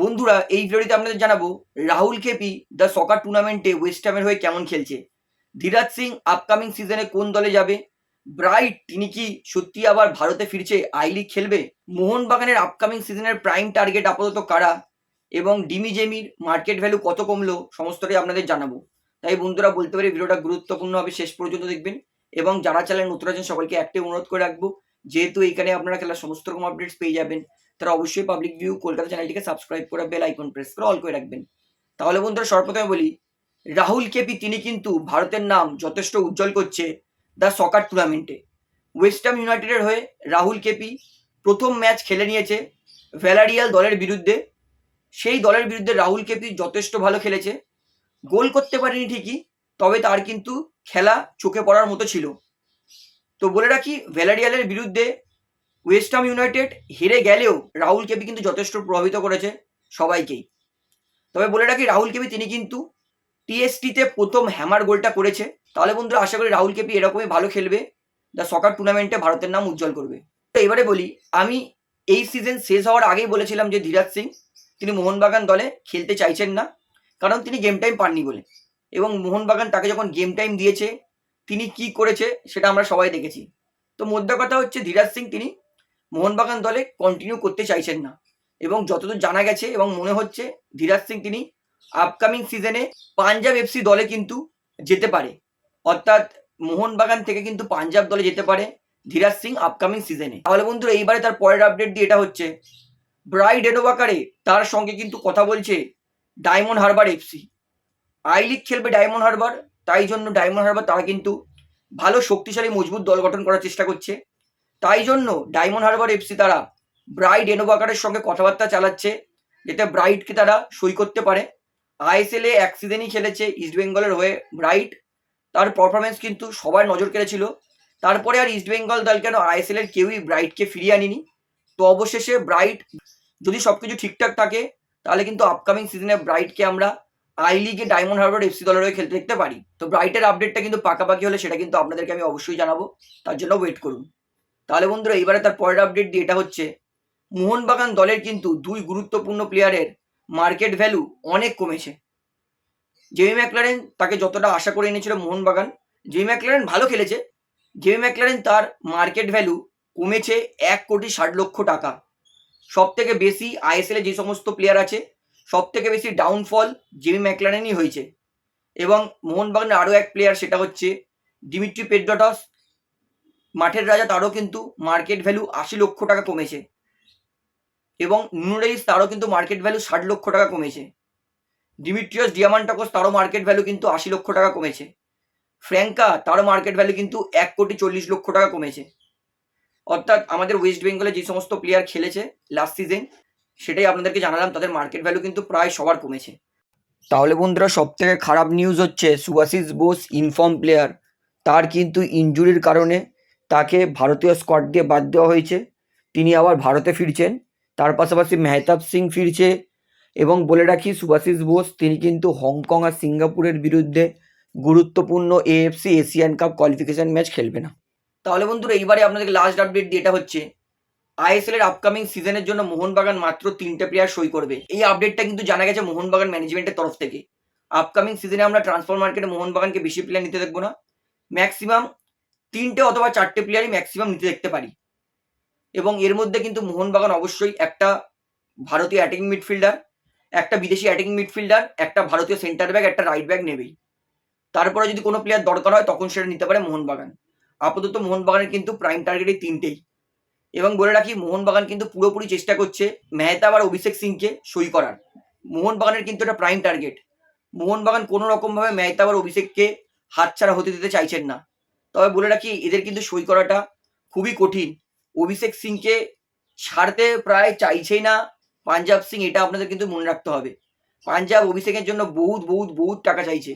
বন্ধুরা, এই ভিডিওটিতে আপনাদের জানাব, রাহুল খেপি দ্য সকার টুর্নামেন্টে ওয়েস্ট হ্যামের হয়ে কেমন খেলছে? ধীরাজ সিং আপকামিং সিজনে কোন দলে যাবে? ব্রাইট, তিনি কি সত্যি আবার ভারতে ফিরছে? আই লিগ খেলবে? মোহনবাগানের আপকামিং সিজনের প্রাইম টার্গেট আপাতত কারা? এবং ডিমি জেমির মার্কেট ভ্যালু কত কমলো? সমস্তটাই আপনাদের জানাব। তাই বন্ধুরা, বলতে পারি ভিডিওটা গুরুত্বপূর্ণ হবে, শেষ পর্যন্ত দেখবেন। এবং যারা চ্যানেল নতুন আছেন, সকলকে একটাই অনুরোধ করে রাখব, যেহেতু এইখানে আপনারা খেলার সমস্ত রকম আপডেটস পেয়ে যাবেন। তারা অবশ্যই পাবলিক ভিউ কলকাতা চ্যানেলটিকে সাবস্ক্রাইব করে বেল আইকন প্রেস করে অল করে রাখবেন। তাহলে বন্ধুরা সর্বপ্রথমে বলি, রাহুল কেপি তিনি কিন্তু ভারতের নাম যথেষ্ট উজ্জ্বল করছে দ্য সকার টুর্নামেন্টে ওয়েস্টার্ন ইউনাইটেডের হয়ে রাহুল কেপি প্রথম ম্যাচ খেলে নিয়েছে ভ্যালারিয়াল দলের বিরুদ্ধে। সেই দলের বিরুদ্ধে রাহুল কেপি যথেষ্ট ভালো খেলেছে। গোল করতে পারেনি ঠিকই, তবে তার কিন্তু খেলা চোখে পড়ার মতো ছিল। তো বলে রাখি ভ্যালারিয়ালের বিরুদ্ধে ওয়েস্টার্ন ইউনাইটেড হেরে গেলেও রাহুল কেবি কিন্তু যথেষ্ট প্রভাবিত করেছে সবাইকেই। তবে বলে রাখি, রাহুল কেবি তিনি কিন্তু টিএসটিতে প্রথম হ্যামার গোলটা করেছে। তাহলে বন্ধুরা, আশা করি রাহুল কেপি এরকমই ভালো খেলবে। দ্য সকার টুর্নামেন্টে ভারতের নাম উজ্জ্বল করবে। তো এবারে বলি, আমি এই সিজন শেষ হওয়ার আগেই বলেছিলাম যে ধীরাজ সিং, তিনি মোহনবাগান দলে খেলতে চাইছেন না, কারণ তিনি গেম টাইম পাননি বলে। এবং মোহনবাগান তাকে যখন গেম টাইম দিয়েছে, তিনি কি করেছে, সেটা আমরা সবাই দেখেছি। তো মোদ্দা কথা হচ্ছে, ধীরাজ সিং তিনি মোহনবাগান দলে কন্টিনিউ করতে চাইছেন না। এবং যতদূর জানা গেছে এবং মনে হচ্ছে, ধীরাজ সিং তিনি আপকামিং সিজনে পাঞ্জাব এফসি দলে কিন্তু যেতে পারে। অর্থাৎ মোহনবাগান থেকে কিন্তু পাঞ্জাব দলে যেতে পারে ধীরাজ সিং আপকামিং সিজনে তাহলে বন্ধুরা, এইবারে তার পরের আপডেট দিয়ে এটা হচ্ছে ব্রাইড এডোবাকারে তার সঙ্গে কিন্তু কথা বলছে Diamond Harbour FC I League খেলবে ডায়মন্ড হারবার তাই জন্য ডায়মন্ড হারবার তারা কিন্তু ভালো, শক্তিশালী, মজবুত দল গঠন করার চেষ্টা করছে। তাই জন্য ডায়মন্ড হারবার এফসি তারা ব্রাইড এনোবাকারের সঙ্গে কথাবার্তা চালাচ্ছে যাতে ব্রাইটকে তারা সই করতে পারে। আইএসএল এ এক সিজনই খেলেছে ইস্টবেঙ্গলের হয়ে ব্রাইট। তার পারফরমেন্স কিন্তু সবার নজর কেড়েছিল। তারপরে আর ইস্টবেঙ্গল দল কেন আইএসএল এর কেউই ব্রাইটকে ফিরিয়ে আনিনি? তো অবশেষে ব্রাইট যদি সব কিছু ঠিকঠাক থাকে, তাহলে কিন্তু আপকামিং সিজনে ব্রাইটকে আমরা আই লিগে ডায়মন্ড হারবার এফসি দলের হয়ে খেলতে দেখতে পারি। তো ব্রাইটের আপডেটটা কিন্তু পাকাপাকি হলে সেটা কিন্তু আপনাদেরকে আমি অবশ্যই জানাব। তার জন্য ওয়েট করুন। তাহলে বন্ধুরা, এবারে তার পরের আপডেট দিয়ে এটা হচ্ছে। মোহনবাগান দলের কিন্তু দুই গুরুত্বপূর্ণ প্লেয়ারের মার্কেট ভ্যালু অনেক কমেছে। জেমি ম্যাকলারেন তাকে যতটা আশা করে এনেছিল মোহনবাগান জেমি ম্যাকলারেন ভালো খেলেছে। জেমি ম্যাকলারেন তার মার্কেট ভ্যালু কমেছে এক কোটি ষাট লক্ষ টাকা। সব থেকে বেশি আইএসএল যে সমস্ত প্লেয়ার আছে সব থেকে বেশি ডাউনফল জেমি ম্যাকলারেনই হয়েছে। এবং মোহনবাগানের আরও এক প্লেয়ার সেটা হচ্ছে ডিমিট্রি পেড্রটস মাঠের রাজা তারও কিন্তু মার্কেট ভ্যালু আশি লক্ষ টাকা কমেছে। এবং নুরেইস তারও কিন্তু মার্কেট ভ্যালু ষাট লক্ষ টাকা কমেছে। ডিমিট্রিয়াস ডিয়ামান্টাকোস তারও মার্কেট ভ্যালু কিন্তু আশি লক্ষ টাকা কমেছে। ফ্র্যাঙ্কা তারও মার্কেট ভ্যালু কিন্তু এক কোটি চল্লিশ লক্ষ টাকা কমেছে। অর্থাৎ আমাদের ওয়েস্ট বেঙ্গলে যে সমস্ত প্লেয়ার খেলেছে লাস্ট সিজন সেটাই আপনাদেরকে জানালাম, তাদের মার্কেট ভ্যালু কিন্তু প্রায় সবার কমেছে। তাহলে বন্ধুরা সব থেকে খারাপ নিউজ হচ্ছে সুভাশিস বোস ইনফর্ম প্লেয়ার তার কিন্তু ইনজুরির কারণে তাকে ভারতীয় স্কোয়াড দিয়ে বাদ দেওয়া হয়েছে। তিনি আবার ভারতে ফিরছেন। তার পাশাপাশি মেহতাব সিং ফিরছে এবং বলে রাখি সুভাশিস বোস, তিনি কিন্তু হংকং আর সিঙ্গাপুরের বিরুদ্ধে গুরুত্বপূর্ণ AFC Asian cup qualification match খেলবে না। তাহলে বন্ধুরা, এইবারে আপনাদেরকে লাস্ট আপডেট দিয়ে এটা হচ্ছে। আইএসএল এর আপকামিং সিজনের জন্য মোহনবাগান মাত্র তিনটে প্লেয়ার সই করবে। এই আপডেটটা কিন্তু জানা গেছে মোহনবাগান ম্যানেজমেন্টের তরফ থেকে। আপকামিং সিজনে আমরা ট্রান্সফার মার্কেটে মোহনবাগানকে বেশি প্লেয়ার নিতে দেখব না। ম্যাক্সিমাম তিনটে অথবা চারটে প্লেয়ারই ম্যাক্সিমাম নিতে দেখতে পারি। এবং এর মধ্যে কিন্তু মোহনবাগান অবশ্যই একটা ভারতীয় অ্যাটাকিং মিডফিল্ডার একটা বিদেশি অ্যাটাকিং মিডফিল্ডার একটা ভারতীয় সেন্টার ব্যাগ একটা রাইট ব্যাগ নেবেই। তারপরে যদি কোনো প্লেয়ার দরকার হয়, তখন সেটা নিতে পারে মোহনবাগান। আপাতত মোহনবাগানের কিন্তু প্রাইম টার্গেট এই তিনটেই। এবং বলে রাখি, মোহনবাগান কিন্তু পুরোপুরি চেষ্টা করছে মেহতাব আর অভিষেক সিংকে সই করার। মোহনবাগানের কিন্তু এটা প্রাইম টার্গেট মোহনবাগান কোনো রকমভাবে মেহতাব আর অভিষেককে হাতছাড়া হতে দিতে চাইছেন না। তবে বলে রাখি, এদের কিন্তু সই করাটা খুবই কঠিন। অভিষেক সিংকে ছাড়তে প্রায় চাইছেই না। পাঞ্জাব সিং, এটা আপনাদের কিন্তু মনে রাখতে হবে। পাঞ্জাব অভিষেকের জন্য বহুত বহুত বহুত টাকা চাইছে,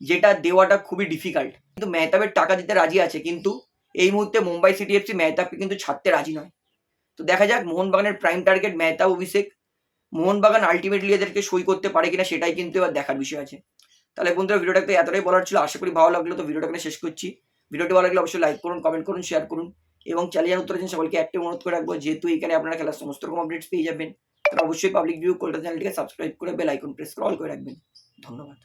যেটা দেওয়াটা খুবই ডিফিকাল্ট কিন্তু মেহতাবের টাকা দিতে রাজি আছে, কিন্তু এই মুহূর্তে মুম্বাই সিটি এফসি মেহতাবকে কিন্তু ছাড়তে রাজি নয়। তো দেখা যাক, মোহনবাগানের prime target Mehtab, Abhishek, Mohun Bagan ultimately এদেরকে সই করতে পারে কিনা, সেটাই কিন্তু এবার দেখার বিষয় আছে। তাহলে বন্ধুরা ভিডিওটাতে এতটাই বলার ছিল, আশা করি ভালো লাগল, তো ভিডিওটা শেষ করছি। ভিডিওটি ভালো লাগলে অবশ্যই লাইক করুন কমেন্ট করুন শেয়ার করুন এবং চ্যানেলের উত্তর সকলকে একটি অনুরোধ করে রাখব। যেহেতু এখানে আপনারা খেলার সমস্ত রকম আপডেটস পেয়ে যাবেন তারা অবশ্যই পাবলিক ভিউ কলকাতা চ্যানেলটিকে সাবস্ক্রাইব করে বেল আইকন প্রেস করে রাখবেন। ধন্যবাদ।